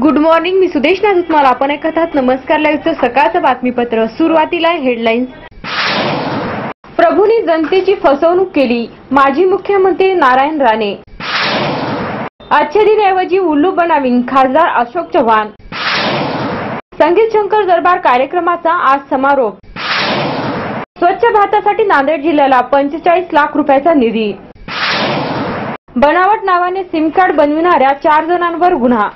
Good morning मी सुदेश नाथ तुम्हाला आपण ऐकतात नमस्कार लाईव्हचं सकाळचं बातमीपत्र. सुरुवातीला हेडलाईन्स प्रभूंनी जनतेची फसवणूक केली. माजी मुख्यमंत्री नारायण राणे. आजच्या दिनऐवजी उल्लू बनावीन खासदार अशोक चव्हाण. संगीत शंकर दरबार कार्यक्रमाचा आज समारोप. स्वच्छ भारतासाठी नांदेड जिल्ह्याला पंचेचाळीस लाख रुपयाचा निधी. बनावट नावाने सिम कार्ड बनविणाऱ्या चार जणांवर गुन्हा.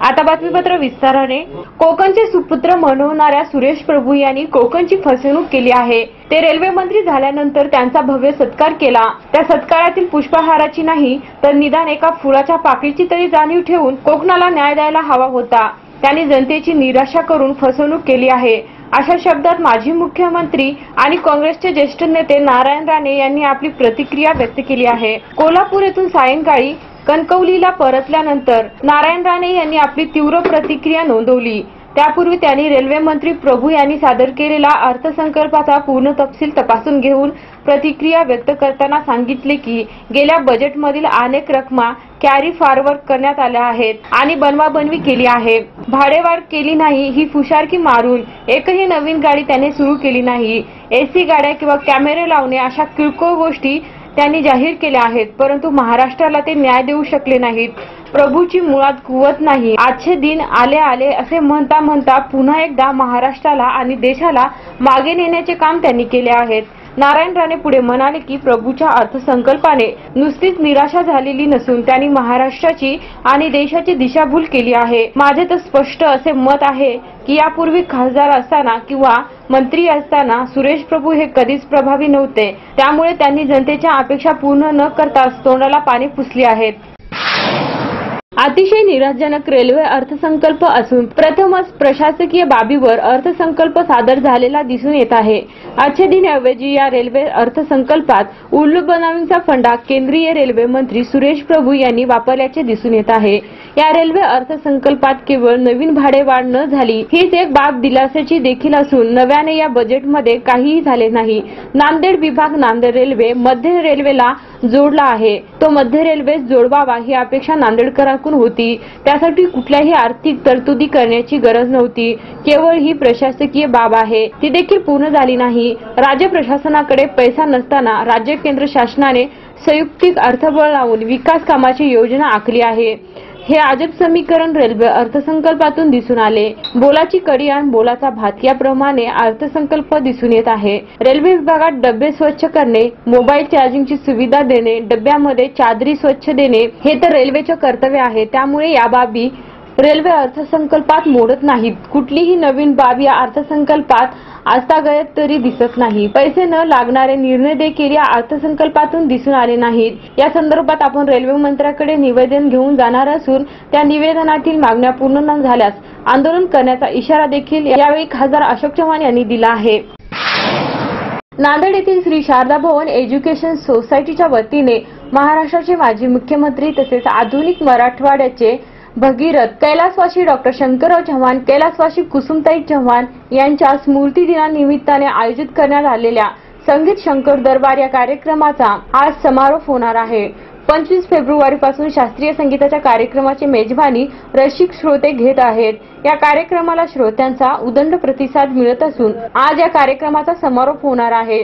आता बातमीपत्र विस्ताराने. कोकणचे सुपुत्र म्हणवणाऱ्या सुरेश प्रभू यांनी कोकणची फसवणूक केली आहे. ते रेल्वे मंत्री झाल्यानंतर त्यांचा भव्य सत्कार केला. त्या सत्कारातील पुष्पहाराची नाही तर निदान एका फुलाच्या पाकळीची तरी जाणीव ठेवून कोकणाला न्याय द्यायला हवा होता. त्यांनी जनतेची निराशा करून फसवणूक केली आहे. अशा शब्दात माजी मुख्यमंत्री आणि काँग्रेसचे ज्येष्ठ नेते नारायण राणे यांनी आपली प्रतिक्रिया व्यक्त केली आहे. कोल्हापूर येथून सायंकाळी कणकवलीला परतल्यानंतर नारायण राणे यांनी आपली तीव्र प्रतिक्रिया नोंदवली. त्यापूर्वी त्यांनी रेल्वे मंत्री प्रभू यांनी सादर केलेला अर्थसंकल्पाचा पूर्ण तपशील तपासून घेऊन प्रतिक्रिया व्यक्त करताना सांगितले की गेल्या बजेटमधील अनेक रकमा कॅरी फॉरवर्ड करण्यात आल्या आहेत आणि बनवाबनवी केली आहे. भाडेवाढ केली नाही ही फुशारकी मारून एकही नवीन गाडी त्याने सुरू केली नाही. एसी गाड्या किंवा कॅमेरे लावणे अशा किरकोळ गोष्टी त्यांनी जाहीर केल्या आहेत परंतु महाराष्ट्राला ते न्याय देऊ शकले नाहीत. प्रभूची मुळात कुवत नाही. आजचे दिन आले आले असे म्हणता म्हणता पुन्हा एकदा महाराष्ट्राला आणि देशाला मागे नेण्याचे काम त्यांनी केले आहेत. नारायण राणे पुढे म्हणाले की प्रभूच्या अर्थसंकल्पाने नुसतीच निराशा झालेली नसून त्यांनी महाराष्ट्राची आणि देशाची दिशाभूल केली आहे. माझे तर स्पष्ट असे मत आहे की यापूर्वी खासदार असताना किंवा मंत्री असताना सुरेश प्रभू हे कधीच प्रभावी नव्हते. त्यामुळे त्यांनी जनतेच्या अपेक्षा पूर्ण न करताच तोंडाला पाणी पुसली आहेत. अतिशय निराशजनक रेल्वे अर्थसंकल्प असून प्रथमच प्रशासकीय बाबीवर अर्थसंकल्प सादर झालेला दिसून येत आहे. आजच्या दिनऐवजी या रेल्वे अर्थसंकल्पात उल्लू बनावींचा फंडा केंद्रीय रेल्वे मंत्री सुरेश प्रभू यांनी वापरल्याचे दिसून येत आहे. या रेल्वे अर्थसंकल्पात केवळ नवीन भाडेवाढ न झाली हीच एक बाब दिलासाची देखील असून नव्याने या बजेटमध्ये काहीही झाले नाही. नांदेड विभाग नांदेड रेल्वे मध्य रेल्वेला जोडला आहे. तो मध्य रेल्वे जोडवावा ही अपेक्षा नांदेडकरांकडून होती. त्यासाठी कुठल्याही आर्थिक तरतुदी करण्याची गरज नव्हती. केवळ ही प्रशासकीय बाब आहे. ती देखील पूर्ण झाली नाही. राज्य प्रशासनाकडे पैसा नसताना राज्य केंद्र शासनाने संयुक्तिक अर्थबळ लावून विकास कामाची योजना आखली आहे. हे अजब समीकरण रेल्वे अर्थसंकल्पातून दिसून आले. बोलाची कडी आणि बोलाचा भात याप्रमाणे अर्थसंकल्प दिसून येत आहे. रेल्वे विभागात डबे स्वच्छ करणे मोबाईल चार्जिंगची सुविधा देणे डब्यामध्ये चादरी स्वच्छ देणे हे तर रेल्वेचे कर्तव्य आहे. त्यामुळे या बाबी रेल्वे अर्थसंकल्पात मोडत नाहीत. कुठलीही नवीन बाब या अर्थसंकल्पात आजतागत तरी दिसत नाही. पैसे न लागणारे निर्णय देखील या अर्थसंकल्पातून दिसून आले नाहीत. या संदर्भात आपण रेल्वे मंत्र्याकडे निवेदन घेऊन जाणार असून त्या निवेदनातील मागण्या पूर्ण न झाल्यास आंदोलन करण्याचा इशारा देखील यावेळी खासदार अशोक चव्हाण यांनी दिला आहे. नांदेड येथील श्री शारदा भवन एज्युकेशन सोसायटीच्या वतीने महाराष्ट्राचे माजी मुख्यमंत्री तसेच आधुनिक मराठवाड्याचे भगीरथ कैलासवासी डॉक्टर शंकरराव चव्हाण कैलासवासी कुसुमताई चव्हाण यांच्या स्मृती दिनानिमित्ताने आयोजित करण्यात आलेल्या संगीत शंकर दरबार या कार्यक्रमाचा आज समारोप होणार आहे. पंचवीस फेब्रुवारी पासून शास्त्रीय संगीताच्या कार्यक्रमाची मेजबानी रसिक श्रोते घेत आहेत. या कार्यक्रमाला श्रोत्यांचा उदंड प्रतिसाद मिळत असून आज या कार्यक्रमाचा समारोप होणार आहे.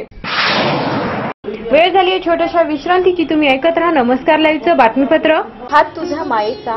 वेळ झाली आहे छोट्याशा विश्रांतीची. तुम्ही ऐकत राहा नमस्कार लाईव्हचं बातमीपत्र. हात तुझ्या मायेचा.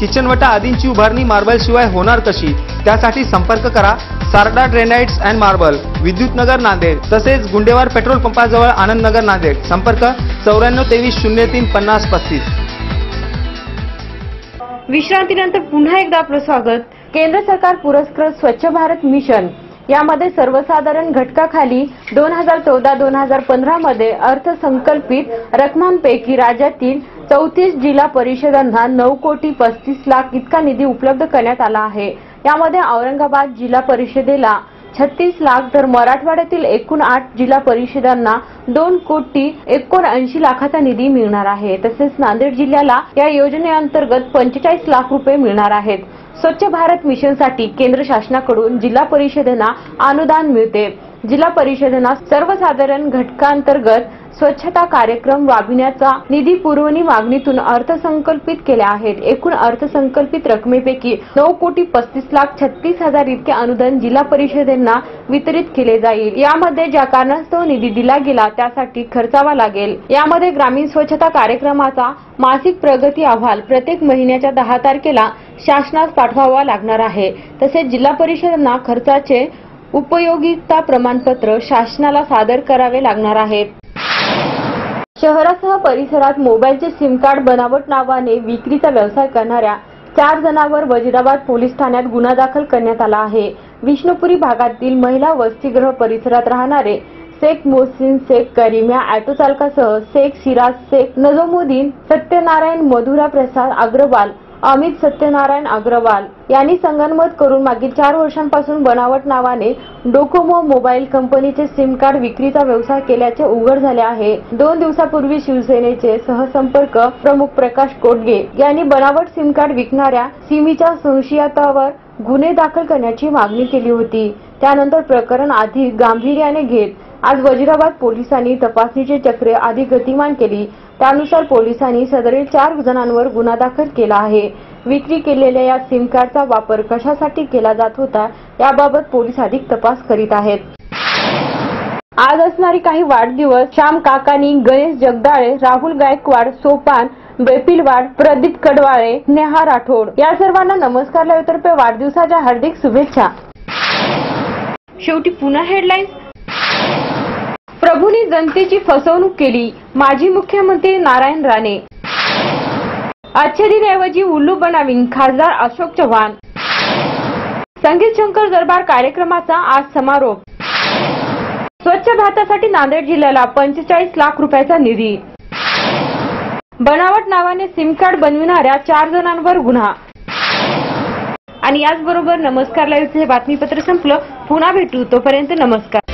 किचनवटा आदींची उभारणी मार्बल शिवाय होणार कशी? त्यासाठी संपर्क करा Sarda granites and marble Vidyutnagar Nanded तसेच गुंडेवार पेट्रोल पंपाजवळ आनंदनगर नांदेड. संपर्क चौऱ्याण्णव तेवीस शून्य तीन पन्नास पस्तीस. विश्रांतीनंतर पुन्हा एकदा आपलं स्वागत. केंद्र सरकार पुरस्कृत स्वच्छ भारत मिशन यामध्ये सर्वसाधारण घटकाखाली दोन हजार चौदा दोन हजार पंधरा मध्ये अर्थसंकल्पित रकमांपैकी राज्यातील चौतीस जिल्हा परिषदांना नऊ कोटी पस्तीस लाख इतका निधी उपलब्ध करण्यात आला आहे. यामध्ये औरंगाबाद जिल्हा परिषदेला छत्तीस लाख तर मराठवाड्यातील एकूण आठ जिल्हा परिषदांना दोन कोटी एकोणऐंशी लाखाचा निधी मिळणार आहे. तसेच नांदेड जिल्ह्याला या योजनेअंतर्गत पंचेचाळीस लाख रुपये मिळणार आहेत. स्वच्छ भारत मिशनसाठी केंद्र शासनाकडून जिल्हा परिषदेना अनुदान मिळते. जिल्हा परिषदेना सर्वसाधारण घटकांतर्गत स्वच्छता कार्यक्रम राबविण्याचा निधी पुरवणी मागणीतून अर्थसंकल्पित केल्या आहेत. एकूण अर्थसंकल्पित रकमेपैकी नऊ कोटी पस्तीस लाख छत्तीस हजार इतके अनुदान जिल्हा परिषदेंना वितरित केले जाईल. यामध्ये ज्या कारणास्तव निधी दिला गेला त्यासाठी खर्चावा लागेल. यामध्ये ग्रामीण स्वच्छता कार्यक्रमाचा मासिक प्रगती अहवाल प्रत्येक महिन्याच्या दहा तारखेला शासनास पाठवावा लागणार आहे. तसेच जिल्हा परिषदांना खर्चाचे उपयोगिता प्रमाणपत्र शासनाला सादर करावे लागणार आहेत. शहरासह परिसरात मोबाईलचे सिम कार्ड बनावट नावाने विक्रीचा व्यवसाय करणाऱ्या चार जणांवर वजिराबाद पोलीस ठाण्यात गुन्हा दाखल करण्यात आला आहे. विष्णुपुरी भागातील महिला वसतिगृह परिसरात राहणारे शेख मोहसिन शेख करीम या ऑटो चालकासह शेख सिराज शेख नजमुद्दीन सत्यनारायण मधुरा प्रसाद अग्रवाल अमित सत्यनारायण अग्रवाल यांनी संगनमत करून मागील चार वर्षांपासून बनावट नावाने डोकोमो मोबाईल कंपनीचे सिम कार्ड विक्रीचा व्यवसाय केल्याचे उघड झाले आहे. दोन दिवसापूर्वी शिवसेनेचे सहसंपर्क प्रमुख प्रकाश कोटगे यांनी बनावट सिम कार्ड विकणाऱ्या सिमीच्या संशयातावर गुन्हे दाखल करण्याची मागणी केली होती. त्यानंतर प्रकरण अधिक गांभीर्याने घेत आज वजिराबाद पोलिसांनी तपासणीचे चक्रे अधिक गतिमान केली त्यानुसार पोलिसांनी सदरील चार जणांवर गुन्हा दाखल केला आहे. विक्री केलेल्या या सिम कार्डचा वापर कशासाठी केला जात होता याबाबत पोलीस अधिक तपास करीत आहेत. आज असणारी काही वाढदिवस श्याम काकानी गणेश जगदाळे राहुल गायकवाड सोपान बेपिलवाड प्रदीप कडवाळे नेहा राठोड या सर्वांना नमस्कार. लाईव्हतर्फे वाढदिवसाच्या हार्दिक शुभेच्छा. शेवटी पुन्हा हेडलाईन्स प्रभूंनी जनतेची फसवणूक केली. माजी मुख्यमंत्री नारायण राणे. आजच्या दिनऐवजी उल्लू बनावीन खासदार अशोक चव्हाण. संगीत शंकर दरबार कार्यक्रमाचा आज समारोप. स्वच्छ भारतासाठी नांदेड जिल्ह्याला पंचेचाळीस लाख रुपयाचा निधी. बनावट नावाने सिम कार्ड बनविणाऱ्या चार जणांवर गुन्हा. आणि याचबरोबर नमस्कार लाईव्हचे हे बातमीपत्र संपलं. पुन्हा भेटू. तोपर्यंत नमस्कार.